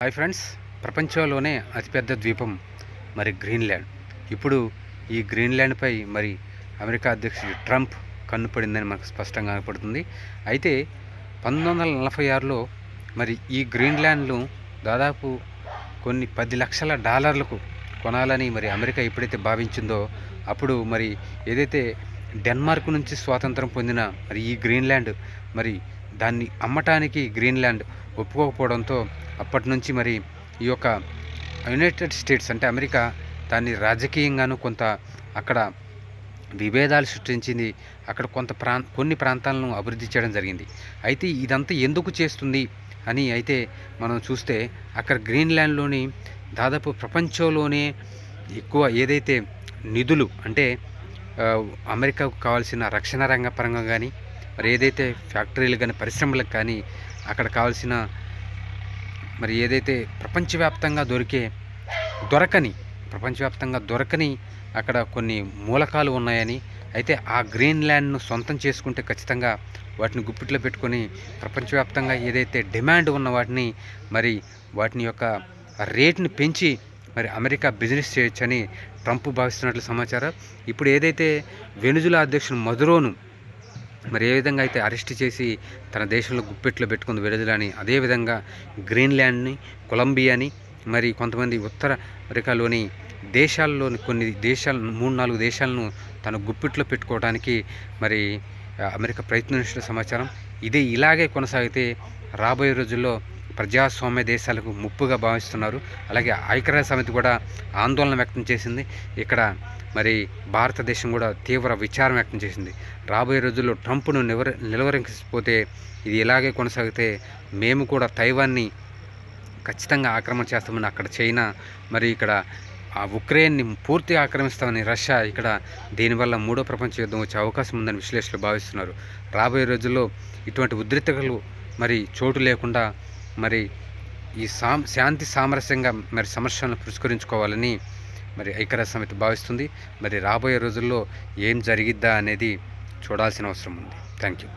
Hi friends ప్రపంచంలోనే అతిపెద్ద ద్వీపం మరి గ్రీన్లాండ్. ఇప్పుడు ఈ గ్రీన్లాండ్పై మరి అమెరికా అధ్యక్షుడు ట్రంప్ కన్ను పడిందని మనకు స్పష్టంగా కనపడుతుంది. అయితే పంతొమ్మిది వందల నలభై ఆరులో మరి ఈ గ్రీన్లాండ్ను దాదాపు కొన్ని పది లక్షల డాలర్లకు కొనాలని మరి అమెరికా ఎప్పుడైతే భావించిందో అప్పుడు మరి ఏదైతే డెన్మార్క్ నుంచి స్వాతంత్రం పొందిన మరి ఈ గ్రీన్లాండ్ మరి దాన్ని అమ్మటానికి గ్రీన్లాండ్ ఒప్పుకోకపోవడంతో అప్పటి నుంచి మరి ఈ యొక్క యునైటెడ్ స్టేట్స్ అంటే అమెరికా దాన్ని రాజకీయంగాను కొంత అక్కడ విభేదాలు సృష్టించింది. అక్కడ కొంత ప్రాం కొన్ని ప్రాంతాలను అభివృద్ధి చేయడం జరిగింది. అయితే ఇదంతా ఎందుకు చేస్తుంది అని అయితే మనం చూస్తే అక్కడ గ్రీన్లాండ్లోని దాదాపు ప్రపంచంలోనే ఎక్కువ ఏదైతే నిధులు అంటే అమెరికాకు కావాల్సిన రక్షణ రంగ పరంగా కానీ మరి ఏదైతే ఫ్యాక్టరీలు కానీ పరిశ్రమలకు కానీ అక్కడ కావాల్సిన మరి ఏదైతే ప్రపంచవ్యాప్తంగా దొరికే దొరకని ప్రపంచవ్యాప్తంగా దొరకని అక్కడ కొన్ని మూలకాలు ఉన్నాయని అయితే ఆ గ్రీన్ ల్యాండ్ను సొంతం చేసుకుంటే ఖచ్చితంగా వాటిని గుప్పిట్లో పెట్టుకొని ప్రపంచవ్యాప్తంగా ఏదైతే డిమాండ్ ఉన్న వాటిని మరి వాటిని యొక్క రేట్ని పెంచి మరి అమెరికా బిజినెస్ చేయొచ్చని ట్రంప్ భావిస్తున్నట్లు సమాచారం. ఇప్పుడు ఏదైతే వెనుజులా అధ్యక్షుడు మధురోను మరి ఏ విధంగా అయితే అరెస్ట్ చేసి తన దేశంలో గుప్పెట్లో పెట్టుకుంది విడుదలని అదేవిధంగా గ్రీన్లాండ్ని కొలంబియాని మరి కొంతమంది ఉత్తర అమెరికాలోని దేశాల్లోని కొన్ని దేశాలు మూడు నాలుగు దేశాలను తన గుప్పిట్లో పెట్టుకోవడానికి మరి అమెరికా ప్రయత్నించిన సమాచారం. ఇది ఇలాగే కొనసాగితే రాబోయే రోజుల్లో ప్రజాస్వామ్య దేశాలకు ముప్పుగా భావిస్తున్నారు. అలాగే ఐక్యరాజ్య సమితి కూడా ఆందోళన వ్యక్తం చేసింది. ఇక్కడ మరి భారతదేశం కూడా తీవ్ర విచారం వ్యక్తం చేసింది. రాబోయే రోజుల్లో ట్రంప్ను నివర నిలవరించకపోతే ఇది ఇలాగే కొనసాగితే మేము కూడా తైవాన్ని ఖచ్చితంగా ఆక్రమణ చేస్తామని అక్కడ చైనా మరి ఇక్కడ ఆ ఉక్రెయిన్ని పూర్తిగా ఆక్రమిస్తామని రష్యా ఇక్కడ దీనివల్ల మూడో ప్రపంచ యుద్ధం వచ్చే అవకాశం ఉందని విశ్లేషకులు భావిస్తున్నారు. రాబోయే రోజుల్లో ఇటువంటి ఉద్రిక్తతలు మరి చోటు లేకుండా మరి ఈ సాం శాంతి సామరస్యంగా మరి సమస్యలను పురస్కరించుకోవాలని మరి ఐక్యరాజ్య సమితి భావిస్తుంది. మరి రాబోయే రోజుల్లో ఏం జరిగిద్దా అనేది చూడాల్సిన అవసరం ఉంది. Thank you